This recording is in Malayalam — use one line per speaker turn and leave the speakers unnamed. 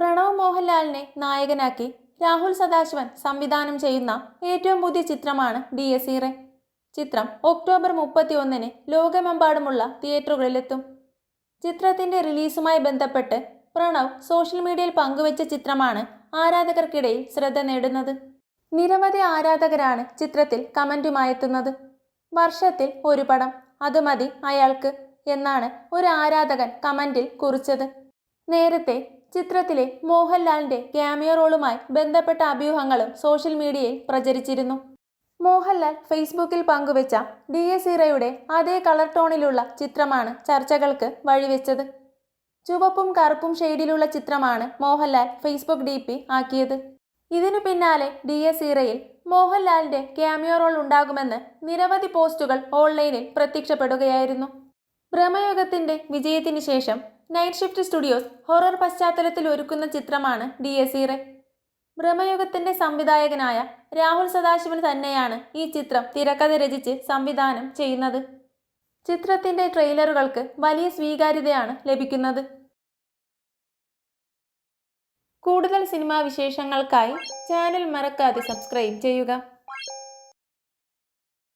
പ്രണവ് മോഹൻലാലിനെ നായകനാക്കി രാഹുൽ സദാശിവൻ സംവിധാനം ചെയ്യുന്ന ഏറ്റവും പുതിയ ചിത്രമാണ് ഡി എസ് ഇറെ ചിത്രം ഒക്ടോബർ മുപ്പത്തി ഒന്നിന് ലോകമെമ്പാടുമുള്ള തിയേറ്ററുകളിലെത്തും. ചിത്രത്തിന്റെ റിലീസുമായി ബന്ധപ്പെട്ട് പ്രണവ് സോഷ്യൽ മീഡിയയിൽ പങ്കുവച്ച ചിത്രമാണ് ആരാധകർക്കിടയിൽ ശ്രദ്ധ നേടുന്നത്. നിരവധി ആരാധകരാണ് ചിത്രത്തിൽ കമന്റുമായി എത്തുന്നത് വർഷത്തിൽ ഒരു പടം അത് മതി അയാൾക്ക് എന്നാണ് ഒരു ആരാധകൻ കമന്റിൽ കുറിച്ചത്. നേരത്തെ ചിത്രത്തിലെ മോഹൻലാലിന്റെ ക്യാമിയോ റോളുമായി ബന്ധപ്പെട്ട അഭ്യൂഹങ്ങളും സോഷ്യൽ മീഡിയയിൽ പ്രചരിച്ചിരുന്നു. മോഹൻലാൽ ഫേസ്ബുക്കിൽ പങ്കുവച്ച ഡി എസ് ഇറയുടെ അതേ കളർ ടോണിലുള്ള ചിത്രമാണ് ചർച്ചകൾക്ക് വഴിവെച്ചത്. ചുവപ്പും കറുപ്പും ഷെയ്ഡിലുള്ള ചിത്രമാണ് മോഹൻലാൽ ഫേസ്ബുക്ക് ഡി പി ആക്കിയത്. ഇതിനു പിന്നാലെ ഡി എസ് ഇറയിൽ മോഹൻലാലിന്റെ ക്യാമിയോ റോൾ ഉണ്ടാകുമെന്ന് നിരവധി പോസ്റ്റുകൾ ഓൺലൈനിൽ പ്രത്യക്ഷപ്പെടുകയായിരുന്നു. ഭ്രമയുഗത്തിന്റെ വിജയത്തിന് ശേഷം നൈറ്റ് ഷിഫ്റ്റ് സ്റ്റുഡിയോസ് ഹൊറർ പശ്ചാത്തലത്തിൽ ഒരുക്കുന്ന ചിത്രമാണ് ഡി എസ് ഇറെ ഭ്രമയുഗത്തിന്റെ സംവിധായകനായ രാഹുൽ സദാശിവൻ തന്നെയാണ് ഈ ചിത്രം തിരക്കഥ രചിച്ച് സംവിധാനം ചെയ്യുന്നത്. ചിത്രത്തിന്റെ ട്രെയിലറുകൾക്ക് വലിയ സ്വീകാര്യതയാണ് ലഭിക്കുന്നത്. കൂടുതൽ സിനിമാ വിശേഷങ്ങൾക്കായി ചാനൽ മറക്കാതെ സബ്സ്ക്രൈബ് ചെയ്യുക.